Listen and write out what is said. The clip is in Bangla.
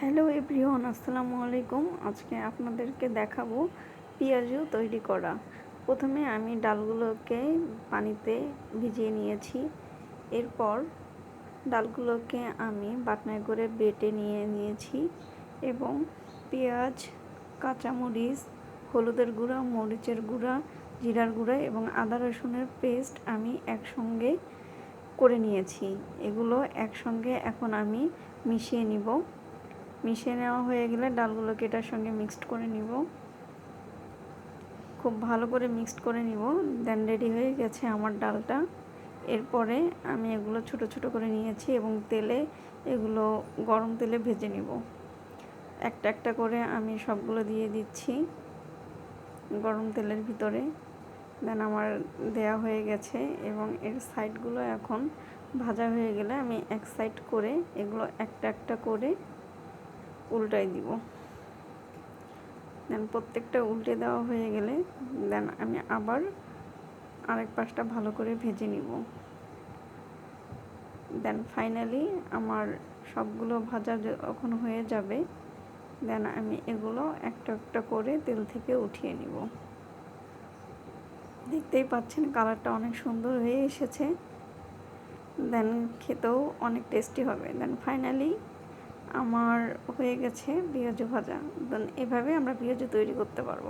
হ্যালো এভরিওয়ান, আসসালামু আলাইকুম। আজকে আপনাদেরকে দেখাবো পেঁয়াজু তৈরি করা। প্রথমে আমি ডালগুলোকে পানিতে ভিজিয়ে নিয়েছি। এরপর ডালগুলোকে আমি বাটনায় করে বেটে নিয়ে নিয়েছি এবং পেঁয়াজ, কাঁচামরিচ, হলুদের গুঁড়া, মরিচের গুঁড়া, জিরার গুঁড়া এবং আদা রসুনের পেস্ট আমি একসঙ্গে করে নিয়েছি। এগুলো একসঙ্গে এখন আমি মিশিয়ে নিব। মিশিয়ে নেওয়া হয়ে গেলে ডালগুলোকে এটার সঙ্গে মিক্সড করে নিব। খুব ভালো করে মিক্সড করে নিব। দেন রেডি হয়ে গেছে আমার ডালটা। এরপরে আমি এগুলো ছোট ছোট করে নিয়েছি এবং তেলে এগুলো গরম তেলে ভেজে নিব। একটা একটা করে আমি সবগুলো দিয়ে দিচ্ছি গরম তেলের ভিতরে। দেন আমার দেয়া হয়ে গেছে এবং এর সাইডগুলো এখন ভাজা হয়ে গেলে আমি এক সাইড করে এগুলো একটা একটা করে উল্টাই দিব। দেন প্রত্যেকটা উল্টে দেওয়া হয়ে গেলে দেন আমি আবার আরেক পাশটা ভালো করে ভেজে নিব। দেন ফাইনালি আমার সবগুলো ভাজা যখন হয়ে যাবে, দেন আমি এগুলো একটা একটা করে তেল থেকে উঠিয়ে নিব। দেখতেই পাচ্ছেন কালারটা অনেক সুন্দর হয়ে এসেছে। দেন খেতেও অনেক টেস্টি হবে। দেন ফাইনালি আমার হয়ে গেছে পেঁয়াজু ভাজা। এভাবে আমরা পেঁয়াজু তৈরি করতে পারব।